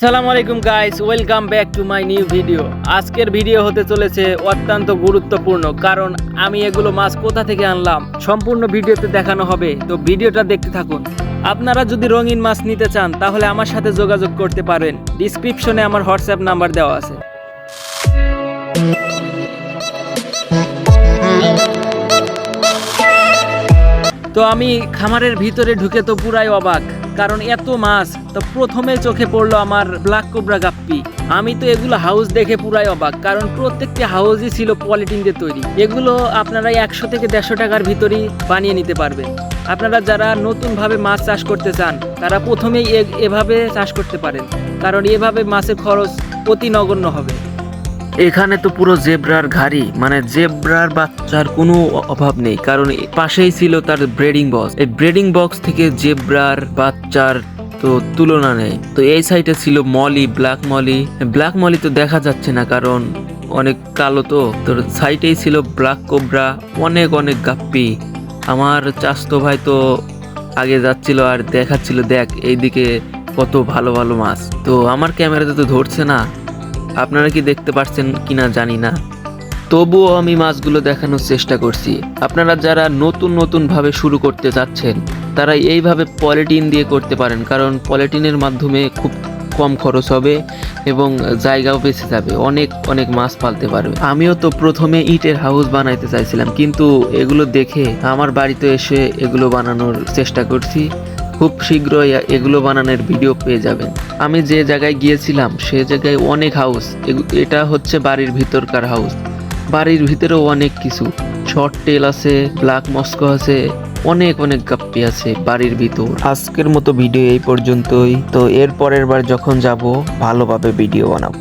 আসসালামু আলাইকুম guys welcome back to my new video আজকের ভিডিও হতে চলেছে অত্যন্ত গুরুত্বপূর্ণ, কারণ আমি এগুলো মাছ কোথা থেকে আনলাম, সম্পূর্ণ ভিডিওতে দেখানো হবে, তো ভিডিওটা দেখতে থাকুন। আপনারা যদি রঙিন মাছ নিতে চান, তাহলে আমার সাথে যোগাযোগ করতে পারেন। ডিসক্রিপশনে আমার হোয়াটসঅ্যাপ নাম্বার দেওয়া আছে। তো আমি খামারের ভিতরে ঢুকে তো পুরাই অবাক। কারণ এত মাছ, তো প্রথমে চোখে পড়ল আমার ব্ল্যাক কোবরা গাপ্পি। আমি তো এগুলো হাউস দেখে পুরাই অবাক, কারণ প্রত্যেকটি হাউসই ছিল পলিটিন দিয়ে তৈরি। এগুলো আপনারা একশো থেকে দেড়শো টাকার ভিতরেই বানিয়ে নিতে পারবেন। আপনারা যারা নতুনভাবে মাছ চাষ করতে চান, তারা প্রথমেই এভাবে চাষ করতে পারেন। কারণ এভাবে মাছের খরচ অতি নগণ্য হবে। এখানে তো পুরো জেব্রার ঘাড়ি। মানে জেব্রার বাচ্চার কোনো অভাব নেই, কারণ পাশেই ছিল তার ব্রেডিং বক্স এই ব্রেডিং বক্স থেকে জেব্রার বাচ্চার তো তুলনা নেই। তো এই সাইডে ছিল molly black molly. Black molly তো দেখা যাচ্ছে না, কারণ অনেক কালো তো। তোর সাইডেই ছিল ব্ল্যাক কোবরা অনেক অনেক গাপ্পি। আমার চাস্তো ভাই তো আগে যাচ্ছিল আর দেখাচ্ছিল, দেখ, এইদিকে কত ভালো ভালো মাছ। তো আমার ক্যামেরাতে তো ধরছে না। আপনারা কি দেখতে পাচ্ছেন কিনা জানি না। তবুও আমি মাছগুলো দেখানোর চেষ্টা করছি। আপনারা যারা নতুন নতুন ভাবে শুরু করতে চাচ্ছেন তারা এইভাবে পলিটিন দিয়ে করতে পারেন, কারণ পলিটিনের মাধ্যমে খুব কম খরচ হবে এবং জায়গাও বেঁচে যাবে, অনেক অনেক মাছ পালতে পারবে। আমিও তো প্রথমে ইটের হাউস বানাইতে চাইছিলাম, কিন্তু এগুলো দেখে আমার বাড়িতে এসে এগুলো বানানোর চেষ্টা করছি। খুব শীঘ্রই এগুলো বানানোর ভিডিও পেয়ে যাবেন। আমি যে জায়গায় গিয়েছিলাম, সে জায়গায় অনেক হাউস এটা হচ্ছে বাড়ির ভিতরকার হাউস বাড়ির ভিতরেও অনেক কিছু। শর্ট টেল আছে ব্ল্যাক মস্কো আছে, অনেক অনেক গাপ্পি আছে বাড়ির ভিতর। আজকের মতো ভিডিও এই পর্যন্তই। তো এর পরের বার যখন যাব, ভালোভাবে ভিডিও বানাবো।